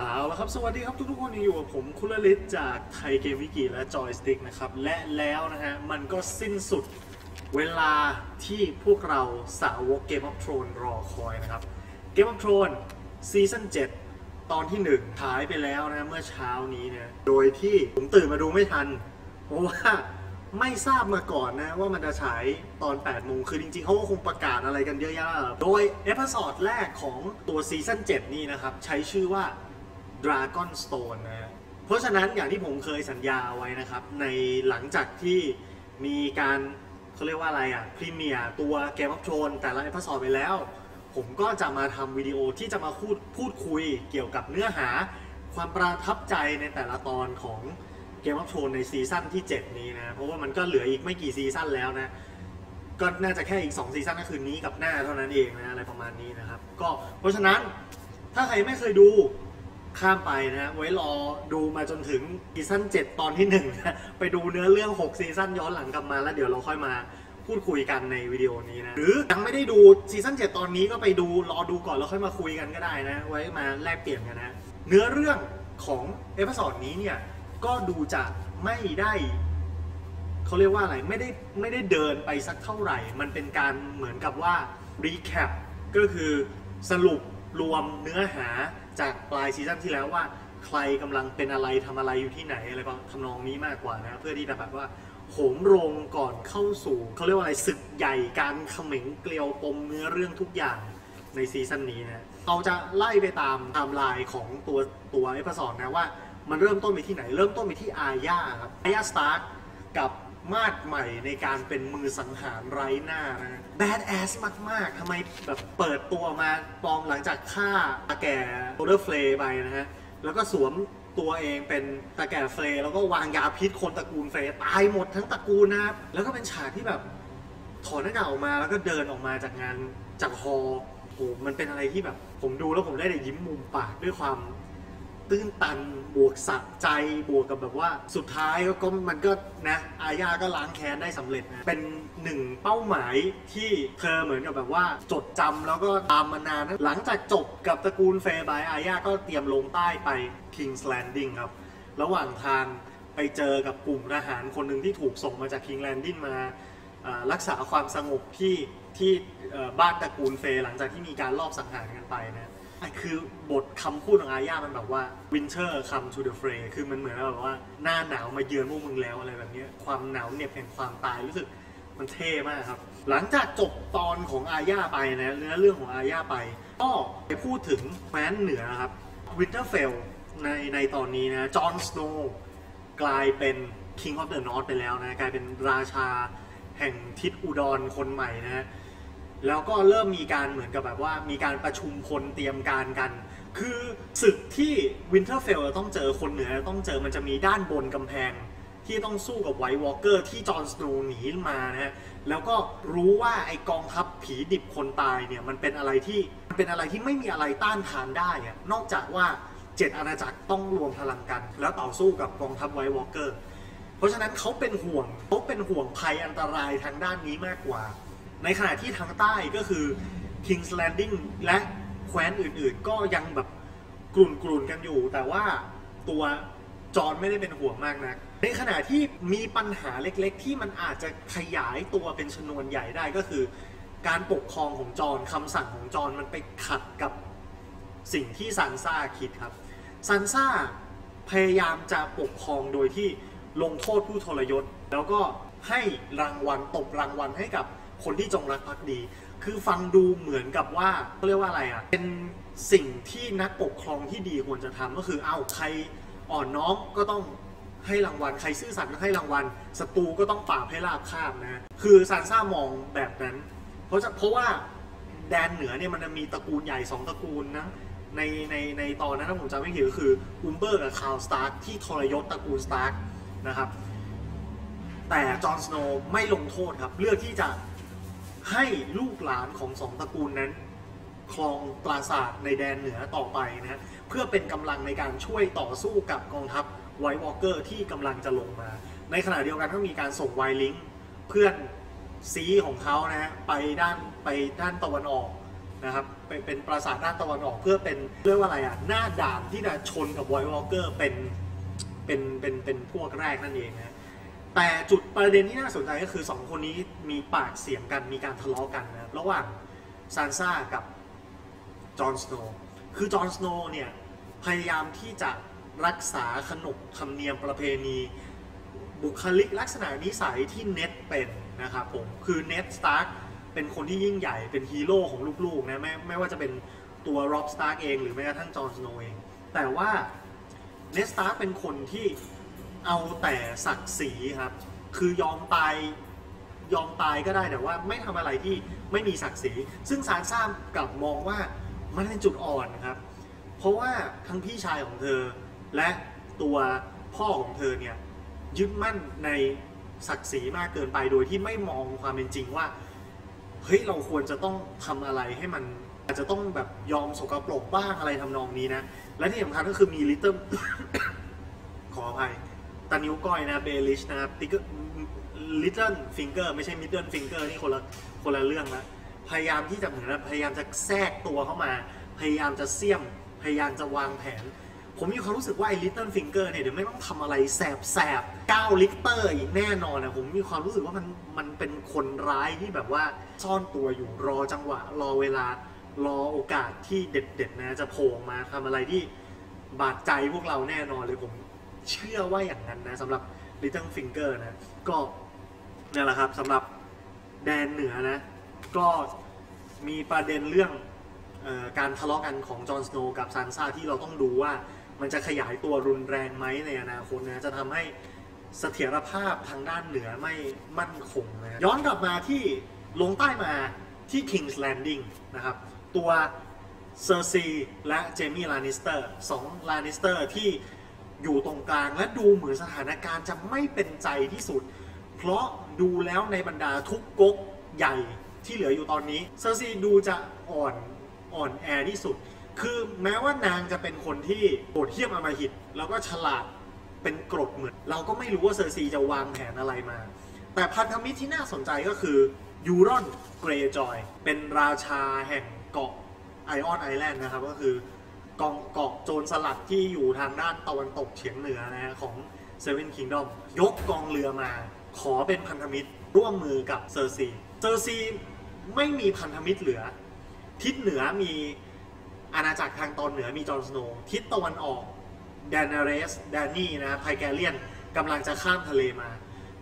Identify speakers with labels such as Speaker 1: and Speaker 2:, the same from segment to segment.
Speaker 1: เอาละครับ สวัสดีครับทุกๆคนอยู่กับผมคุณละลิศจากไทยเกมวิกิและจอยสติ๊กนะครับ และแล้วนะฮะ มันก็สิ้นสุดเวลาที่พวกเราสาวกเกมออฟทรอนรอคอยนะครับเกมออฟทรอนซีซั่น7ตอนที่ 1 ถ่ายไปแล้วนะเมื่อเช้านี้เนี่ยโดยที่ผมตื่นมาดูไม่ทัน เพราะว่าไม่ทราบมาก่อนนะ ว่ามันจะฉายตอน 8 โมง คือจริงๆ เขาก็คงประกาศอะไรกันเยอะแยะโดยเอพิ o d ดแรกของตัวซีซั่น7นี่นะครับ ใช้ชื่อว่า Dragon Stone นะ เพราะฉะนั้นอย่างที่ผมเคยสัญญาไว้นะครับ ในหลังจากที่มีการเขาเรียกว่าอะไรอะพรีเมียร์ตัว Game of Thrones แต่ละเอพิ o d ไปแล้ว ผมก็จะมาทำวิดีโอที่จะมาพูดพูดคุยเกี่ยวกับเนื้อหา ความประทับใจในแต่ละตอนของเกมอ h r o n e ในซีซั่นที่ 7 นี้นะ เพราะว่ามันก็เหลืออีกไม่กี่ซีซั่นแล้วนะก็น่าจะแค่อีก 2 ซีซั่นก็คือนี้กับหน้าเท่านั้นเองนะอะไรประมาณนี้นะครับ ก็เพราะฉะนั้นถ้าใครไม่เคยดู ข้ามไปนะไว้รอดูมาจนถึงซีซั่น7 ตอนที่1นะไปดูเนื้อเรื่อง 6 ซีซั่นย้อนหลังกลับมาแล้วเดี๋ยวเราค่อยมาพูดคุยกันในวิดีโอนี้นะ หรือยังไม่ได้ดูซีซั่น7 ตอนนี้ก็ไปดูรอดูก่อนแล้วค่อยมาคุยกันก็ได้นะ ไว้มาแลกเปลี่ยนกันนะ เนื้อเรื่องของเอพิโซดนี้เนี่ย ก็ดูจะไม่ได้เขาเรียกว่าอะไรไม่ได้ไม่ได้เดินไปสักเท่าไหร่ มันเป็นการเหมือนกับว่า recap ก็คือสรุป รวมเนื้อหาจากปลายซีซั่นที่แล้วว่า ใครกำลังเป็นอะไรทำอะไรอยู่ที่ไหนอะไรก็ทำนองนี้มากกว่านะเพื่อที่จะแบบว่าโหมโรงก่อนเข้าสู่เขาเรียกว่าอะไรศึกใหญ่การเขม็งเกลียวปมเนื้อเรื่องทุกอย่างในซีซั่นนี้นะเราจะไล่ไปตามไทม์ไลน์ของตัวตัวเอพิโซดนะว่า มันเริ่มต้นไปที่ไหน เริ่มต้นไปที่อาญาครับอาญาสตาร์กับ มาดใหม่ในการเป็นมือสังหารไร้หน้านะแบดแอสมาก ๆทำไมแบบเปิดตัวมาปลอมหลังจากฆ่าตาแก่โรเดอร์เฟลไปนะฮะ แล้วก็สวมตัวเองเป็นตาแก่เฟลแล้วก็วางยาพิษคนตระกูลเฟลตายหมดทั้งตระกูลนะครับ แล้วก็เป็นฉากที่แบบถอดหน้ากากออกมาแล้วก็เดินออกมาจากงานจากฮอร์โอ้มันเป็นอะไรที่แบบ ผมดูแล้วผมได้แต่ยิ้มมุมปากด้วยความ ตื้นตันบวกสะใจบวกกับแบบว่า สุดท้ายก็มันก็นะอาญาก็ล้างแค้นได้สำเร็จนะเป็นหนึ่งเป้าหมายที่เธอเหมือนกับแบบว่าจดจำแล้วก็ตามมานานนะหลังจากจบกับตระกูลเฟย์บายอาญาก็เตรียมลงใต้ไป King's Landing ครับ ระหว่างทางไปเจอกับกลุ่มทหารคนหนึ่งที่ถูกส่งมาจาก King Landing มารักษาความสงบที่ที่บ้านตระกูลเฟย์หลังจากที่มีการลอบสังหารกันไปนะ คือบทคำพูดของอาญามันแบบว่า winter come to the fray คือมันเหมือนแบบว่าหน้าหนาวมาเยือนพวกมึงแล้วอะไรแบบนี้ ความหนาวเหน็บแห่งความตายรู้สึกมันเท่มากครับ หลังจากจบตอนของอาญาไปนะเนื้อเรื่องของอาญาไป ก็ไปพูดถึงแคว้นเหนือครับ Winterfell ในในตอนนี้นะจอห์นสโนว์กลายเป็น King of the North ไปแล้วนะ กลายเป็นราชาแห่งทิศอุดรคนใหม่นะ แล้วก็เริ่มมีการเหมือนกับแบบว่ามีการประชุมพลเตรียมการกัน คือศึกที่วินเทอร์เฟลต้องเจอคนเหนือต้องเจอมันจะมีด้านบนกำแพง ที่ต้องสู้กับไวท์วอลเกอร์ที่จอห์นสโนว์หนีมานะฮะแล้วก็รู้ว่าไอกองทัพผีดิบคนตายเนี่ยมันเป็นอะไรที่มันเป็นอะไรที่ไม่มีอะไรต้านทานได้อะนอกจากว่าเจ็ดอาณาจักรต้องรวมพลังกัน แล้วต่อสู้กับกองทัพไวท์วอลเกอร์เพราะฉะนั้นเขาเป็นห่วงเขาเป็นห่วงภัยอันตรายทางด้านนี้มากกว่า ในขณะที่ทางใต้ก็คือ King's Landing และแคว้นอื่นๆ ก็ยังแบบกลุ่นๆกันอยู่ แต่ว่าตัวจอห์นไม่ได้เป็นห่วงมากนัก ในขณะที่มีปัญหาเล็กๆ ที่มันอาจจะขยายตัวเป็นชนวนใหญ่ได้ก็คือ การปกครองของจอห์นคำสั่งของจอห์นมันไปขัดกับสิ่งที่ซันซ่าคิดครับซันซ่าพยายามจะปกครองโดยที่ลงโทษผู้ทรยศ แล้วก็ให้รางวัลตบรางวัลให้กับ คนที่จงรักภักดี คือฟังดูเหมือนกับว่าเขาเรียกว่าอะไรอะ เป็นสิ่งที่นักปกครองที่ดีควรจะทำก็คือเอาใครอ่อนน้อมก็ต้องให้รางวัลใครซื่อสัตย์ก็ให้รางวัลศัตรูก็ต้องปราบให้ราบคาบนะคือซานซ่ามองแบบนั้น เพราะจะเพราะว่าแดนเหนือเนี่ยมันจะมีตระกูลใหญ่สองตระกูลนะในในในตอนนั้นถ้าผมจำไม่ผิดก็คืออุมเบอร์กับคาร์สตาร์ที่ทรยศตระกูลสตาร์นะครับแต่จอห์นสโนว์ไม่ลงโทษครับ เลือกที่จะ ให้ลูกหลานของสองตระกูลนั้นครองปราสาทในแดนเหนือต่อไปนะเพื่อเป็นกำลังในการช่วยต่อสู้กับกองทัพไวท์วอลเกอร์ที่กำลังจะลงมา ในขณะเดียวกันก็มีการส่งไวลิงเพื่อนซีของเขานะฮะไปด้านไปด้านตะวันออกนะครับเป็นเป็นปราสาทด้านตะวันออกเพื่อเป็นเรียกว่าอะไรอะหน้าด่านที่จะชนกับไวท์วอลเกอร์เป็นเป็นเป็นเป็นพวกแรกนั่นเองนะ แต่จุดประเด็นที่น่าสนใจก็คือ 2 คนนี้มีปากเสียงกันมีการทะเลาะกันนะครับระหว่างซานซ่ากับจอห์นสโนว์คือจอห์นสโนว์เนี่ย พยายามที่จะรักษาขนบธรรมเนียมประเพณี บุคลิกลักษณะนิสัยที่เน็ตเป็นนะครับผม คือเน็ตสตาร์กเป็นคนที่ยิ่งใหญ่เป็นฮีโร่ของลูกๆนะไม่ไม่ว่าจะเป็นตัวร็อบสตาร์กเอง หรือแม้กระทั่งจอห์นสโนว์เอง แต่ว่าเน็ตสตาร์กเป็นคนที่ เอาแต่ศักดิ์ศรีครับ คือยอมตายยอมตายก็ได้แต่ว่าไม่ทำอะไรที่ไม่มีศักดิ์ศรี ซึ่งซานซ่ากลับมองว่ามันเป็นจุดอ่อนครับ เพราะว่าทั้งพี่ชายของเธอ และตัวพ่อของเธอเนี่ยยึดมั่นในศักดิ์ศรีมากเกินไปโดยที่ไม่มองความเป็นจริงว่าเฮ้ยเราควรจะต้องทำอะไรให้มันอาจจะต้องแบบยอมสกปรกบ้างอะไรทำนองนี้นะ และที่สำคัญก็คือมีลิตเติ้ลขออภัย ตานิ้วก้อยนะเบลิชนะครับติ๊กลิตเติ้ลฟิงเกอร์ไม่ใช่มิดเดิลฟิงเกอร์นี่คนละคนละเรื่องละพยายามที่จะเหมือนพยายามจะแทรกตัวเข้ามา พยายามจะเสี่ยม พยายามจะวางแผน ผมมีความรู้สึกว่าไอ้ลิตเติ้ลฟิงเกอร์เนี่ยเดี๋ยวไม่ต้องทำอะไรแสบแสบ9ลิตเตอร์อีกแน่นอนนะผมมีความรู้สึกว่ามันมันเป็นคนร้ายที่แบบว่าซ่อนตัวอยู่รอจังหวะ รอเวลารอโอกาสที่เด็ดๆนะจะโผล่มาทำอะไรที่บาดใจพวกเราแน่นอนเลยผม เชื่อว่าอย่างนั้นนะสำหรับ Little Finger นะ ก็เนี่ยแหละครับสำหรับแดนเหนือนะ ก็มีประเด็นเรื่องออการทะเลาะกันของจอห์นสโนว์กับซานซ่าที่เราต้องดูว่ามันจะขยายตัวรุนแรงไหมในอนาคตนะจะทำให้เสถียรภาพทางด้านเหนือไม่มั่นคงนะย้อนกลับมาที่ลงใต้มาที่ King's Landing นะครับ ตัวเซอร์ซีและเจมี่ลานิสเตอร์สองลานิสเตอร์ที่ อยู่ตรงกลางและดูเหมือนสถานการณ์จะไม่เป็นใจที่สุด เพราะดูแล้วในบรรดาทุกก๊กใหญ่ที่เหลืออยู่ตอนนี้เซอร์ซีดูจะอ่อนอ่อนแอที่สุด คือแม้ว่านางจะเป็นคนที่โหดเหี้ยมอมหิต แล้วก็ฉลาดเป็นกรดเหมือน เราก็ไม่รู้ว่าเซอร์ซีจะวางแผนอะไรมา แต่พันธมิตรที่น่าสนใจก็คือยูรอนเกรย์จอย เป็นราชาแห่งเกาะไอออนไอแลนด์นะครับ ก็คือ กองเกาะโจรสลัดที่อยู่ทางด้านตะวันตกเฉียงเหนือนะฮะของ Seven Kingdom ยกกองเรือมา ขอเป็นพันธมิตรร่วมมือกับเซอร์ซีเซอร์ซีไม่มีพันธมิตรเหลือ ทิศเหนือมีอาณาจักรทางตอนเหนือมีจอห์นสโนว์ทิศตะวันออกแดนเรสแดนนี่นะไพแกเลียนกำลังจะข้ามทะเลมา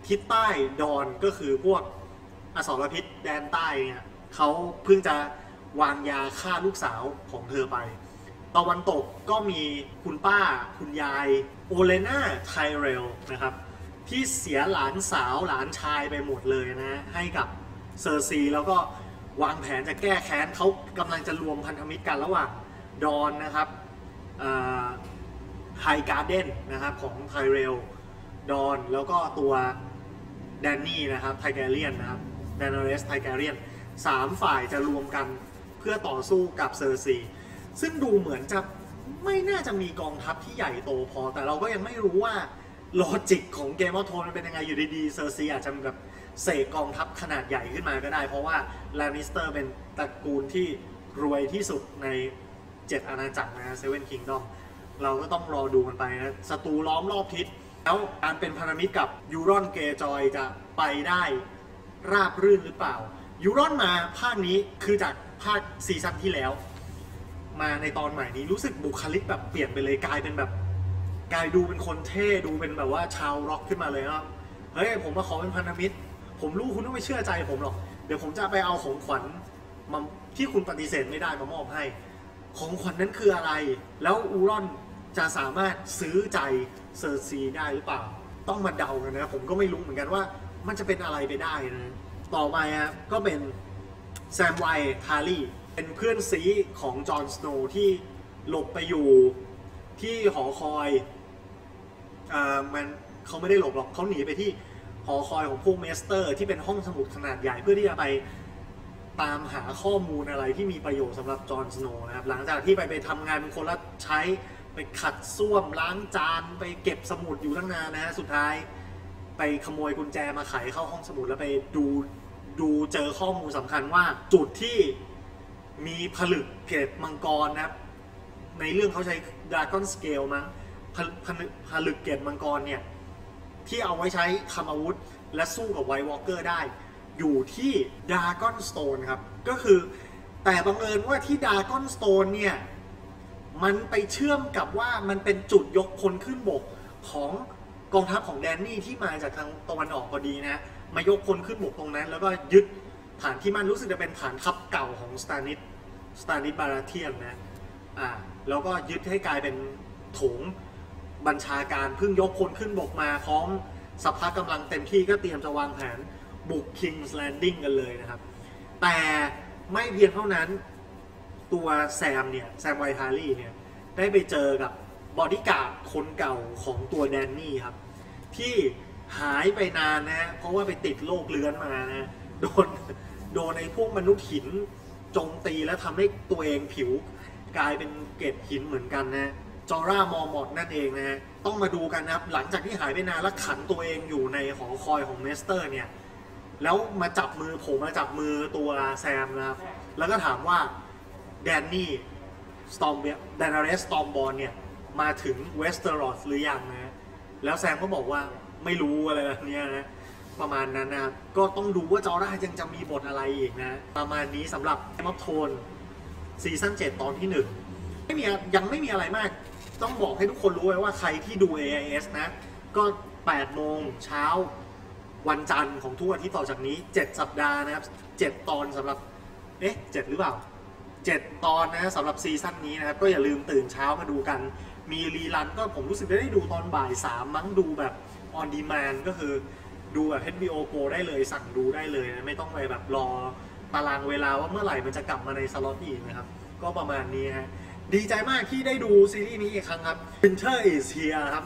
Speaker 1: ทิศใต้ดอนก็คือพวกอสรพิษแดนใต้เนี่ยเขาเพิ่งจะวางยาฆ่าลูกสาวของเธอไป ตะวันตกก็มีคุณป้า คุณยายโอเลนาไทเรลนะครับ ที่เสียหลานสาวหลานชายไปหมดเลยนะให้กับเซอร์ซีแล้วก็วางแผนจะแก้แค้นเขากำลังจะรวมพันธมิตรกันระหว่างดอนนะครับไฮการ์เดนนะครับของไทเรลดอนแล้วก็ตัวแดนนี่นะครับไทแกเรียนนะครับแดนเรสไทแกเรียนสามฝ่ายจะรวมกันเพื่อต่อสู้กับเซอร์ซี ซึ่งดูเหมือนจะไม่น่าจะมีกองทัพที่ใหญ่โตพอ แต่เราก็ยังไม่รู้ว่าลอจิกของเกมออฟโทนมันเป็นยังไงอยู่ดีๆเซอร์ซีอาจจะแบบเสกกองทัพขนาดใหญ่ขึ้นมาก็ได้ เพราะว่าแลนิสเตอร์เป็นตระกูลที่รวยที่สุดในเจ็ดอาณาจักรนะเซเว่นคิงดอมเราก็ต้องรอดูกันไปนะศัตรูล้อมรอบทิศ แล้วการเป็นพันธมิตรกับยูรอนเกจอยจะไปได้ราบรื่นหรือเปล่ายูรอนมาภาคนี้คือจากภาคซีซั่นที่แล้ว มาในตอนใหม่นี้รู้สึกบุคลิกแบบเปลี่ยนไปเลยกลายเป็นแบบกลายดูเป็นคนเท่ดูเป็นแบบว่าชาวร็อกขึ้นมาเลยครับเฮ้ยผมมาขอเป็นพันธมิตร ผมรู้คุณต้องไม่เชื่อใจผมหรอก เดี๋ยวผมจะไปเอาของขวัญมาที่คุณปฏิเสธไม่ได้มามอบให้ ของขวัญนั้นคืออะไร แล้วอูรอนจะสามารถซื้อใจเซอร์ซีได้หรือเปล่า ต้องมาเดากันนะผมก็ไม่รู้เหมือนกันว่ามันจะเป็นอะไรไปได้นะต่อไปครับก็เป็นแซมไวทารี เป็นเพื่อนซีของจอห์นสโนว์ที่หลบไปอยู่ที่หอคอยอ่ามันเขาไม่ได้หลบหรอกเขาหนีไปที่หอคอยของพวกเมสเตอร์ ที่เป็นห้องสมุดขนาดใหญ่เพื่อที่จะไปตามหาข้อมูลอะไรที่มีประโยชน์สำหรับจอห์นสโนว์นะครับ หลังจากที่ไปไปทำงานเป็นคนรับใช้ไปขัดส้วมล้างจานไปเก็บสมุดอยู่ตั้งนานนะฮะสุดท้าย ไปขโมยกุญแจมาไขเข้าห้องสมุดแล้วไปดูดูเจอข้อมูลสำคัญว่าจุดที่ มีผลึกเกรดมังกรนะครับ ในเรื่องเขาใช้ดรากอนสเกลมั้งผลผลึกผลึกเกรดมังกรเนี่ย ที่เอาไว้ใช้ทำอาวุธ และสู้กับไวท์วอลเกอร์ได้ อยู่ที่ดา g กอนสโตนครับ ก็คือแต่บังเอิญว่าที่ดา g กอนสโตนเนี่ย มันไปเชื่อมกับว่ามันเป็นจุดยกพลขึ้นบกของกองทัพของแดนนี่ที่มาจากทางตะวันออกพอดีนะ มายกพลขึ้นบกตรงนั้น แล้วก็ยึด ฐานที่มันรู้สึกจะเป็นฐานทัพเก่าของสตานิสสตานิสบาราเทียนนะอ่าแล้วก็ยึดให้กลายเป็นถงบัญชาการเพิ่งยกพลขึ้นบกมาพร้อมสัพพะกำลังเต็มที่ก็เตรียมจะวางแผนบุก King's Landing กันเลยนะครับ แต่ไม่เพียงเท่านั้นตัวแซมเนี่ยแซมไวทารี่เนี่ยได้ไปเจอกับบอดี้การ์ดคนเก่าของตัวแดนนี่ครับ ที่หายไปนานนะฮะเพราะว่าไปติดโรคเลื้อนมานะ โดนโดนในพวกมนุษย์หินโจมตีแล้วทำให้ตัวเองผิว กลายเป็นเกล็ดหินเหมือนกันนะจอร่ามอร์มอดนั่นเองนะฮะต้องมาดูกันนะครับ หลังจากที่หายไปนานแล้วขังตัวเองอยู่ในหอคอยของเมสเตอร์เนี่ยแล้วมาจับมือผมมาจับมือตัวแซมนะครับ แล้วก็ถามว่าแดนนี่สตอมแดนาร์เรสสตอมบอลเนี่ย มาถึงเวสเตอร์รอสหรือยังนะ แล้วแซมก็บอกว่าไม่รู้อะไรแบบนี้นะ ประมาณนั้นนะครับก็ต้องดูว่าจอร่ายังจะมีบทอะไรอีกนะ ประมาณนี้สำหรับมอฟโทนซีซั่น7ตอนที่ 1 ไม่มียังไม่มีอะไรมาก ต้องบอกให้ทุกคนรู้ไว้ว่าใครที่ดู AIS นะ ก็ 8 โมงเช้าวันจันทร์ของทุกอาทิตย์ต่อจากนี้ 7 สัปดาห์นะครับ 7 ตอนสำหรับเอ๊ะ7หรือเปล่า 7 ตอนนะสำหรับซีซั่นนี้นะครับ ก็อย่าลืมตื่นเช้ามาดูกัน มีรีรันก็ผมรู้สึกได้ดูตอนบ่าย3มั้งดูแบบ on demand ก็คือ ดูแบบ HBO Go ได้เลยสั่งดูได้เลยนะไม่ต้องไปแบบรอตารางเวลาว่าเมื่อไหร่มันจะกลับมาในสล็อตอีกนะครับ ก็ประมาณนี้ฮะดีใจมากที่ได้ดูซีรีส์นี้อีกครั้งครับ Winter is here ครับ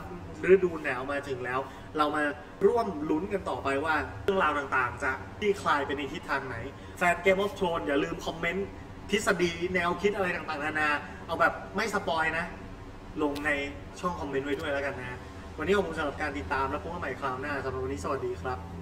Speaker 1: ฤดูหนาวมาถึงแล้ว เรามาร่วมลุ้นกันต่อไปว่า เรื่องราวต่างๆ จะคลี่คลายไปในทิศทางไหน แฟน Game of Thrones อย่าลืมคอมเมนต์ทฤษฎีแนวคิดอะไรต่างๆนานา เอาแบบไม่สปอยนะ ลงในช่องคอมเมนต์ไว้ด้วยแล้วกันนะ วันนี้ขอบคุณสำหรับการติดตามแล้วพบกันใหม่คราวหน้าสำหรับวันนี้สวัสดีครับ